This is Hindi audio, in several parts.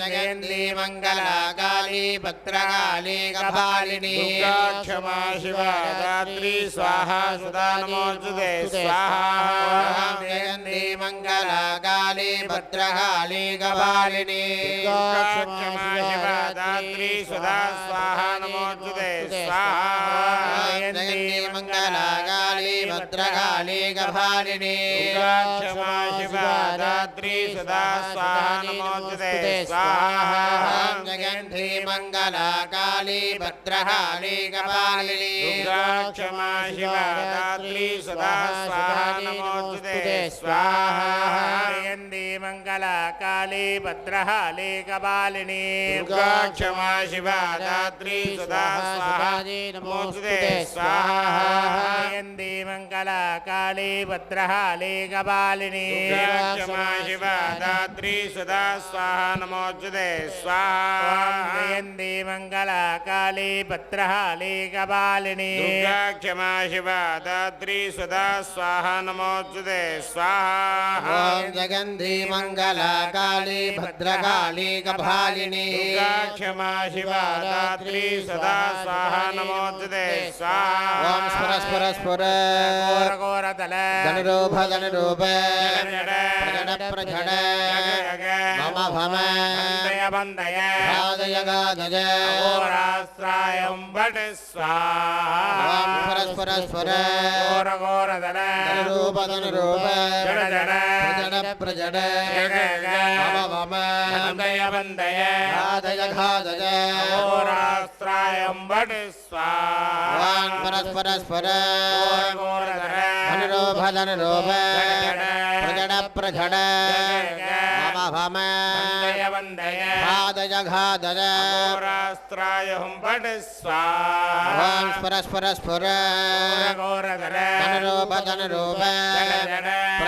जगन्ती मङ्गलाकाली भद्रकाली कपालिनी। दुर्गा क्षमा शिवा दात्री स्वाहा सुधा नमोऽस्तुते स्वाहा। जगन्ती मङ्गलाकाली भद्रकाली कपालिनी। दुर्गा क्षमा शिवा दात्री सुधा स्वाहा नमोऽस्तुते स्वाहा। जगन्ती मङ्गलाकाली भद्रकाली कपालिनी दुर्गा क्षमा शिवा दात्री सुधा स्वाहा। नमोऽस्तुते स्वाहा जगन्ती मङ्गलाकाली भद्रकाली कपालिनी दुर्गा क्षमा शिवा दात्री सुधा स्वाहा। नमोऽस्तुते स्वाहा जयन्ती मङ्गला काली दुर्गा क्षमा शिवा दात्री सुधा स्वाहा। नमोऽस्तुते स्वाहा जयन्ती मङ्गला काली भद्रहाली कपालिनी क्षमा शिवा दात्री सुधा स्वाहा नमोऽस्तुते स्वाहा। मङ्गला काली भद्रहाली कपालिनी क्षमा शिवा दात्री सुधा स्वाहा नमोऽस्तुते स्वाहा। ॐ जगन्ती मङ्गलाकाली भद्रकाली कपालिनी क्षमा शिवा दात्री सदा स्वाहा नमोऽस्तुते स्वाहा। स्फुर स्फुर स्फुर घोरघोरतल धनुरूप धनुरूप प्रजड प्रजड भम भम बन्दय बन्दय गादय गादय घोरास्त्रायं वट ॐ स्वाहा स्फुर स्फुर स्फुर घोरघोरतल धनुरूप धनुरूप जड जड घोरास्त्रायं वट स्वाहा। ॐ स्फुर स्फुर स्फुर घोरघोरतल धनुरूप धनुरूप प्रजड प्रजड भम भम घादय घोरास्त्राय हुं वट स्वाहा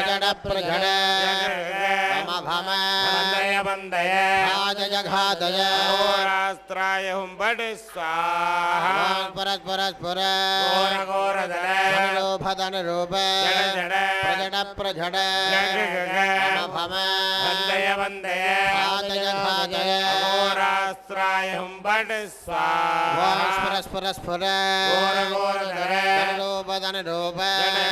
धनुरूप प्रजड भम घोरास्त्राय हुं वट स्वाहा। धनुरूप धनुरूप प्रजड प्रजड भम घादय घोरास्त्राय हुं वट ॐ स्वाहा। स्फुर स्फुर घोरघोरतल धनुरूप धनुरूप प्रजड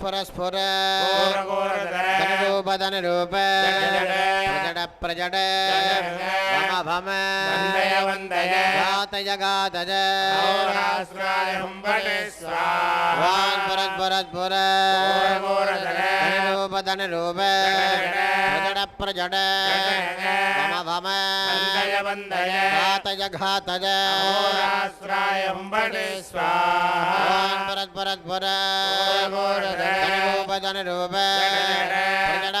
स्फुर स्फुर स्फुर घोरघोरतल धनुरूप धनुरूप प्रजड प्रजड भम भम बन्दय बन्दय घातय घातय घोरास्त्राय वट ॐ स्वाहा स्फुर स्फुर स्फुर घोरघोरतल धनुरूप धनुरूप प्रजड प्रजड। मम भम। वन्दय वन्दय घातय घातय। घोरास्त्राय हुं वट स्वाहा ॐ स्फुर स्फुर स्फुर धनुरूप धनुरूप प्रजड।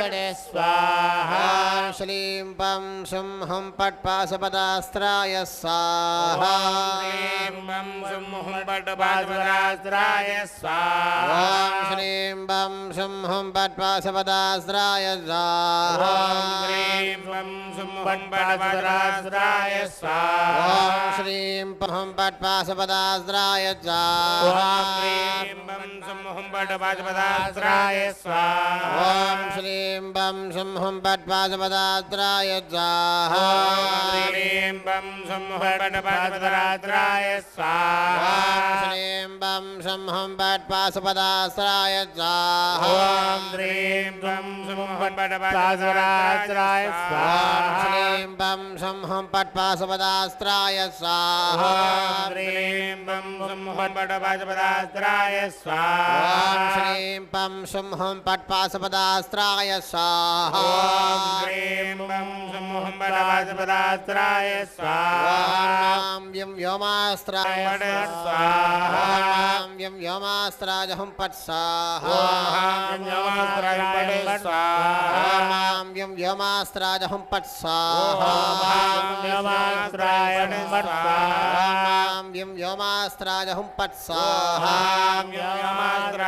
वट स्वाहा श्लीं पं शुं हुं पट् पाशपदास्त्राय स्वाहा मं शुं हुं वट पाशपदास्त्राय स्वाहा श्रीं पं शुं हुं पट् पाशपदास्त्राय स्वाहा ह्रीं मं शुं वट पाशपदास्त्राय स्वाहा श्रीं पं हुं पट् स्वाहा पाशपदास्त्राय स्वाहा ॐ श्रीं पं शुं हुं पट् पाशपदास्त्राय स्वाहा श्रीं शुं हुं पट् स्वाहा ॐ ह्रीं मं शुं वट स्वाहा श्रीं पं शुं हुं पट् स्वाहा ॐ ह्रीं मं शुं वट स्वाहा श्रीं पं शुं हुं पट् पाशपदास्त्राय स्वाहा। ह्रीं यं व्योमास्त्राय यं व्योमास्त्राय हुं पट् स्वाहा। ओम यमास्त्राय स्वाहा यं व्योमास्त्राय हुं पट् स्वाहा। ओम यमास्त्राय स्वाहा यं व्योमास्त्राय हुं पट् स्वाहा। ओम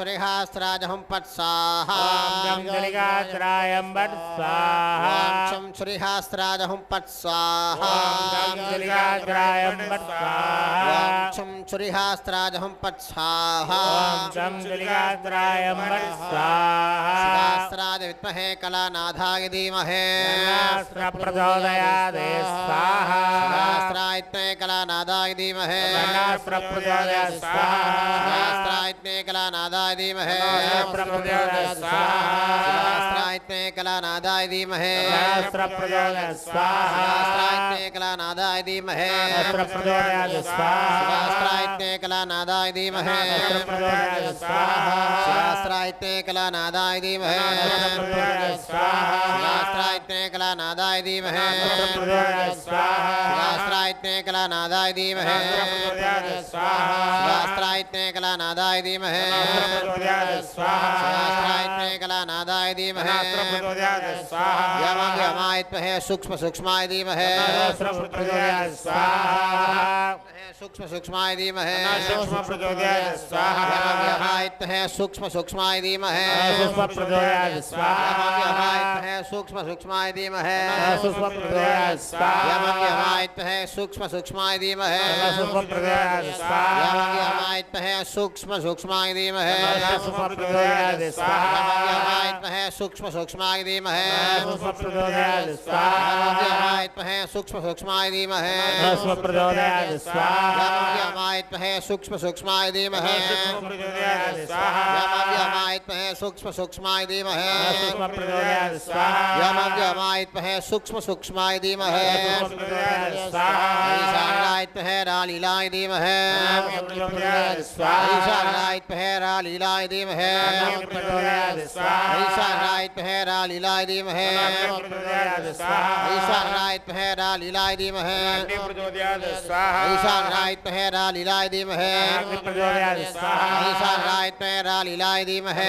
स्वाहा हम जम जलिगास्त्राय बट स्वाहा वां छं श्रीहात्राय हुं पट् स्वाहा हुं पट् स्वाहा ओम जम जलिगास्त्राय बट स्वाहा छं श्रीहास्त्राय हुं पट् स्वाहा हुं पट् स्वाहा हुं बट स्वाहा शास्त्राय विद्महे कलानाथाय धीमहे। प्रचोदयादे स्वाहा। शास्त्राय विद्महे धीमहे। शास्त्र प्रचोदयात् स्वाहा शास्त्राय धीमहे। शास्त्र प्रचोदयात् स्वाहा। शास्त्राय विद्महे कलानाथाय धीमहे। शास्त्र प्रचोदयात् स्वाहा। शास्त्राय विद्महे कलानाथाय धीमहे। स्वाहा। शास्त्राय विद्महे कलानाथाय धीमहे। शास्त्र प्रचोदयात् स्वाहा। शास्त्राय विद्महे कलानाथाय धीमहे। शास्त्र स्वाहा। शास्त्राय विद्महे कलानाथाय धीमहे। शास्त्र प्रचोदयात् स्वाहा। शास्त्राय विद्महे कलानाथाय धीमहे। शास्त्र प्रचोदयात् स्वाहा। शास्त्राय विद्महे कलानाथाय धीमहे। शास्त्र प्रचोदयात् स्वाहा। शास्त्राय विद्महे कलानाथाय धीमहे शास्त्र यमं यमायत्महे सूक्ष्म सूक्ष्माय धीमहे। शास्त्र स्वाहा। सूक्ष्म सूक्ष्माय धीमहे। सूक्ष्म प्रचोदयात् स्वाहा। यमायत्महे सूक्ष्म सूक्ष्माय धीमहे। सूक्ष्म प्रचोदयात् यमं स्वाहा। यमायत्महे सूक्ष्म सूक्ष्माय धीमहे। सूक्ष्म प्रचोदयात् स्वाहा। यमायत्महे सूक्ष्म सूक्ष्माय धीमहे। सूक्ष्म प्रचोदयात् स्वाहा। यमं सूक्ष्म सूक्ष्माय धीमहे। सूक्ष्म स्वाहा। सूक्ष्म सूक्ष्माय धीमहे। सूक्ष्म स्वाहा। सूक्ष्म सूक्ष्माय धीमहे। सूक्ष्म स्वाहा। यमं यमायत्महे सूक्ष्म सूक्ष्माय धीमहे। सूक्ष्म सूक्ष्म सूक्ष्माय धीमहे सूक्ष्म प्रचोदयात् स्वाहा। सूक्ष्म सूक्ष्माय धीमहे। सूक्ष्म प्रचोदयात् स्वाहा। ईशानायत्महे रालीलाय धीमहे। प्रचोदयात् स्वाहा। ईशानायत्महे रालीलाय धीमहे। प्रचोदयात् स्वाहा। ईशानायत्महे रालीलाय धीमहे। प्रचोदयात् स्वाहा। ईशानायत्महे रालीलाय धीमहे। प्रचोदयात् स्वाहा। ईशानायत्महे रालीलाय धीमहे। प्रचोदयात् स्वाहा। ईशानायत्महे रालीलाय धीमहे।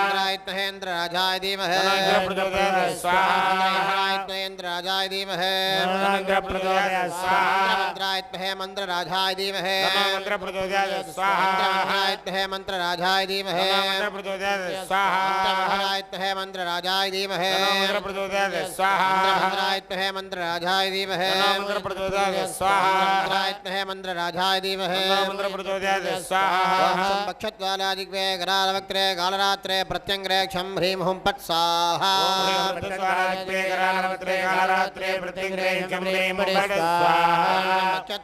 इन्द्रायत्महे इन्द्रराजाय धीमहे। स्वाहा। इन्द्रायत्महे इन्द्रराजाय धीमहे। स्वाहा। इन्द्रायत्महे मन्त्रराजाय धीमहे। मंत्र प्रचोदयात् स्वाहा। इन्द्रमन्त्रायत्महे मन्त्रराजाय धीमहे। मंत्र प्रचोदयात् स्वाहा। इन्द्रमन्त्रायत्महे मन्त्रराजाय धीमहे। मंत्र प्रचोदयात् स्वाहा। इन्द्रमन्त्रायत्महे मन्त्रराजाय धीमहे। मंत्र प्रचोदयात् स्वाहा। इन्द्रायत्महे मन्त्रराजाय धीमहे। मंत्र प्रचोदयात् स्वाहा। सम्भक्षत्वालादिग्वे गरालवक्त्रे कालरात्रे प्रत्यङ्ग्रे क्षं ह्रीं हुं पट् स्वाहा। सम्भक्षत्वादिग्वे गरालवक्त्रे कालरात्रे प्रत्यङ्ग्रे क्षं ह्रीं हुं पट् स्वाहा।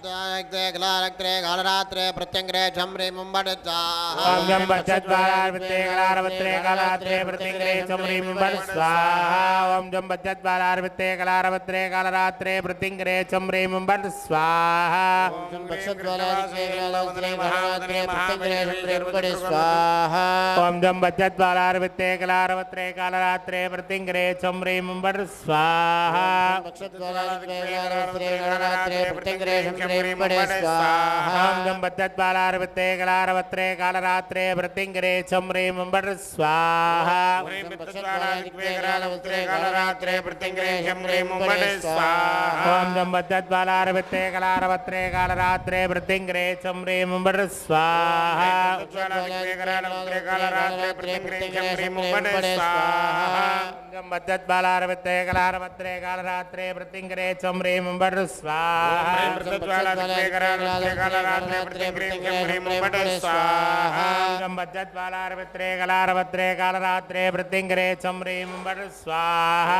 ओम जम बचत बालार वित्ते कलारवत्रे कालरात्रे प्रतिंग्रे चमरे मुंबर स्वाहा ओम जम बचत बालार वित्ते कलारवत्रे कालरात्रे प्रतिंग्रे चमरे मुंबर स्वाहा मृत्युज्वालादिग्वेगरालवस्त्रे कालरात्रे प्रत्यङ्ग्रे शं ह्रीं मुम्बटे स्वाहा ओम जम्बद्दत्बालारवित्ते कलारवत्रे कालरात्रे वृद्धिङ्ग्रे चम्रे मुम्बड स्वाहा ज्वालादिग्वेगरालवस्त्रे कालरात्रे प्रत्यङ्ग्रे शं ह्रीं मुम्बटे स्वाहा जम्बद्दत्बालारवित्ते कलारवत्रे कालरात्रे वृद्धिङ्ग्रे चम्रे मुम्बड स्वाहा मृत्युज्वालादिग्वेगरालवस्त्रे कालरात्रे प्रत्यङ्ग्रे शं ह्रीं मुम्बटे स्वाहा जम्बद्दत्बालारवित्रे कलारवत्रे कालरात्रे वृद्धिङ्ग्रे चम्रे मुम्बड स्वाहा मृत्युज्वालादिग्वेगरालवस्त्रे कालरात्रे प्रत्यङ्ग्रे शं ह्रीं मुम्बटे स्वाहा जम्बद्दत्बालारवित्ते कलारवत्रे कालरात्रे वृद्धिङ्ग्रे चम्रे मुम्बड स्वाहा मृत्युज्वालादिग्वेगरालवस्त्रे कालरात्रे प्रत्यङ्ग्रे शं ह्रीं मुम्बटे स्वाहा ओम जम्बद्दत्बालारवित्ते कलारवत्रे कालरात्रे वृद्धिङ्ग्रे चम्रे मुम्बड स्वाहा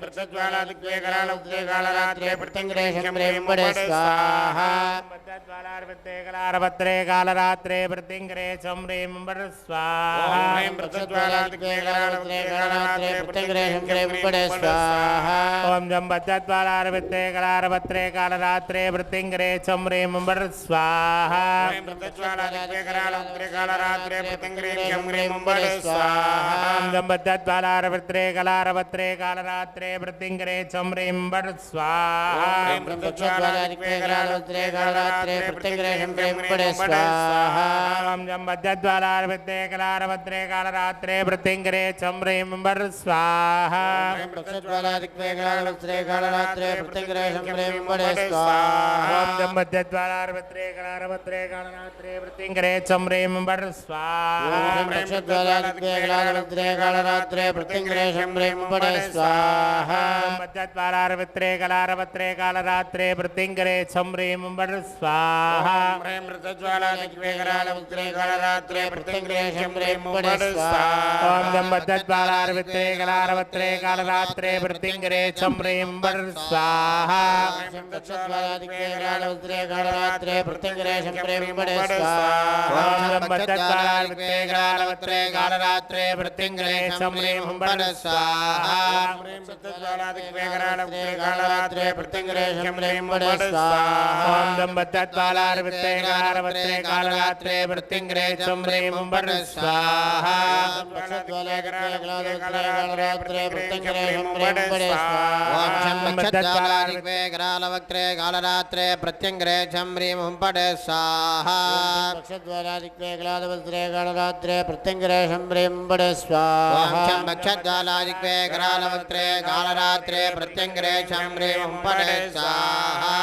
मृत्युज्वालादिग्वेगरालवस्त्रे कालरात्रे प्रत्यङ्ग्रे शं ह्रीं मुम्बटे स्वाहा ओम जम्बद्दत्बालारवित्रे कलारवत्रे कालरात्रे वृद्धिङ्ग्रे चम्रे मुम्बड स्वाहा मृत्युज्वालादिग्वेगरालवस्त्रे कालरात्रे प्रत्यङ्ग्रे शं ह्रीं मुम्बटे स्वाहा ओम जम्बद्दत्बालारवित्रे कलारवत्रे कालरात्रे वृद्धिङ्ग्रे चम्रे मुम्बड स्वाहा मृत्युज्वालादिग्वेगरालवस्त्रे कालरात्रे प्रत्यङ्ग्रे शं ह्रीं मुम्बटे स्वाहा ओम जम्बद्दत्बालारवित्रे कलारवत्रे कालरात्रे वृद्धिङ्ग्रे चम्रे मुम्बड स्वाहा मृत्युज्वालादिग्वेगरालवस्त्रे कालरात्रे प्रत्यङ्ग्रे शं ह्रीं मुम्बटे स्वाहा मद्दत्वालारवित्रे कलारवत्रे कालरात्रे वृत्तिङ्गरे छम्रे मुम्बड स्वाहा मृत्युज्वालादिग्वेगरालवस्त्रे कालरात्रे प्रत्यङ्ग्रे शं ह्रीं मुम्बटे स्वाहा ओम जम मद्दत्वालारवित्रे कलारवत्रे कालरात्रे वृत्तिङ्गरे छम्रे मुम्बड स्वाहा मृत्युज्वालादिग्वेगरालवस्त्रे कालरात्रे प्रत्यङ्ग्रे शं ह्रीं मुम्बटे ओम स्वाहा जम मद्दत्वालारवित्रे कलारवत्रे कालरात्रे वृत्तिङ्गरे छम्रे मुम्बड स्वाहा मृत्युज्वालादिग्वेगरालवस्त्रे कालरात्रे प्रत्यङ्ग्रे शं ह्रीं मुम्बटे स्वाहा ओम जम मद्दत्वालारवित्रे कलारवत्रे कालरात्रे वृत्तिङ्गरे छम्रे मुम्बड स्वाहा ्वे कालरात्रे प्रत्यङ्ग्रे छम्री मुम्पटे स्वाहा द्वारादिक्वेगलादवस्त्रे कालरात्रे प्रत्यङ्ग्रे शं ह्रीं मुम्बटे स्वाहा भक्षद्वालादिक्वे करालवक्त्रे कालरात्रे प्रत्यङ्ग्रे छम्री मुम्पटे स्वाहा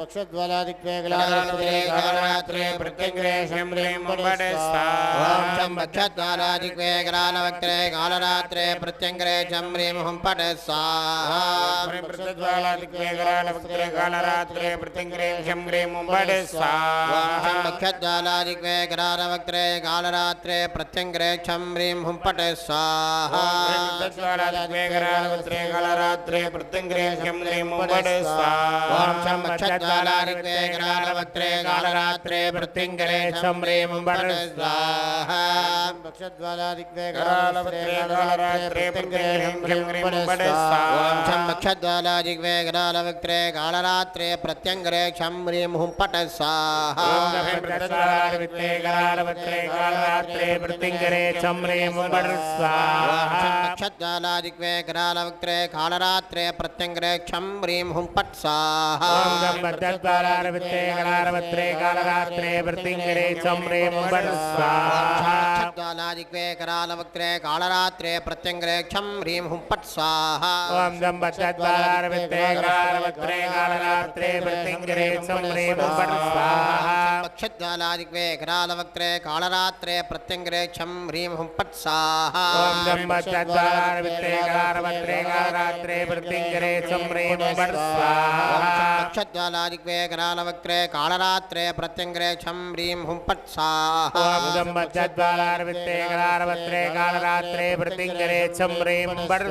भक्षद्वारादिक्वेगलादवस्त्रे कालरात्रे प्रत्यङ्ग्रे शं ह्रीं मुम्बटे स्वाहा भक्षद्वालादिक्वे करालवक्त्रे कालरात्रे प्रत्यङ्ग्रे छम्री मुम्पटे स्वाहा प्रत्यद्वारादिक्वेगलादवस्त्रे कालरात्रे प्रत्यङ्ग्रे शं ह्रीं मुम्बटे स्वाहा भक्षद्वालादिक्वे करालवक्त्रे कालरात्रे प्रत्यङ्ग्रे छम्री मुम्पटे स्वाहा द्वारादिक्वेगलादवस्त्रे कालरात्रे प्रत्यङ्ग्रे शं ह्रीं मुम्बटे स्वाहा भक्षद्वालादिक्वे करालवक्त्रे कालरात्रे प्रत्यङ्ग्रे छम्री मुम्पटे स्वाहा। भक्षद्वारादिक्वेगलादवस्त्रे कालरात्रे प्रत्यङ्ग्रे शं ह्रीं मुम्बटे स्वाहा। भक्षद्वालादिक्वे करालवक्त्रे कालरात्रे प्रत्यङ्ग्रे छम्री मुम्पटे स्वाहा मद्दत्वालारवित्रे कलारवत्रे कालरात्रे वृत्तिङ्गरे छम्रे मुम्बड स्वाहा क्षद्वालादिक्वे करालवक्त्रे कालरात्रे प्रत्यङ्ग्रे क्षम्रीं हुम्पट् स्वाहा ओम गम मद्दत्वालारवित्रे कलारवत्रे कालरात्रे वृत्तिङ्गरे छम्रे मुम्बड स्वाहा क्षद्वालादिक्वे करालवक्त्रे कालरात्रे प्रत्यङ्ग्रे क्षम्रीं हुम्पट् स्वाहा ओम गम मद्दत्वालारवित्रे कलारवत्रे कालरात्रे वृत्तिङ्गरे छम्रे मुम्बड स्वाहा क्षद्वालादिक्वे करालवक्त्रे कालरात्रे प्रत्यङ्ग्रे क्षम्रीं हुम्पट् स्वाहा ओम गम मद्दत्वालारवित्रे कलारवत्रे कालरात्रे वृत्तिङ्गरे छम्रे मुम्बड स्वाहा क्षद्वालादिक्वे करालवक्त्रे कालरात्रे प्रत्यङ्ग्रे क्षम्रीं हुम्पट् स्वाहा ओम गम मद्दत्वालारवित्रे कलारवत्रे कालरात्रे वृत्तिङ्गरे छम्रे मुम्बड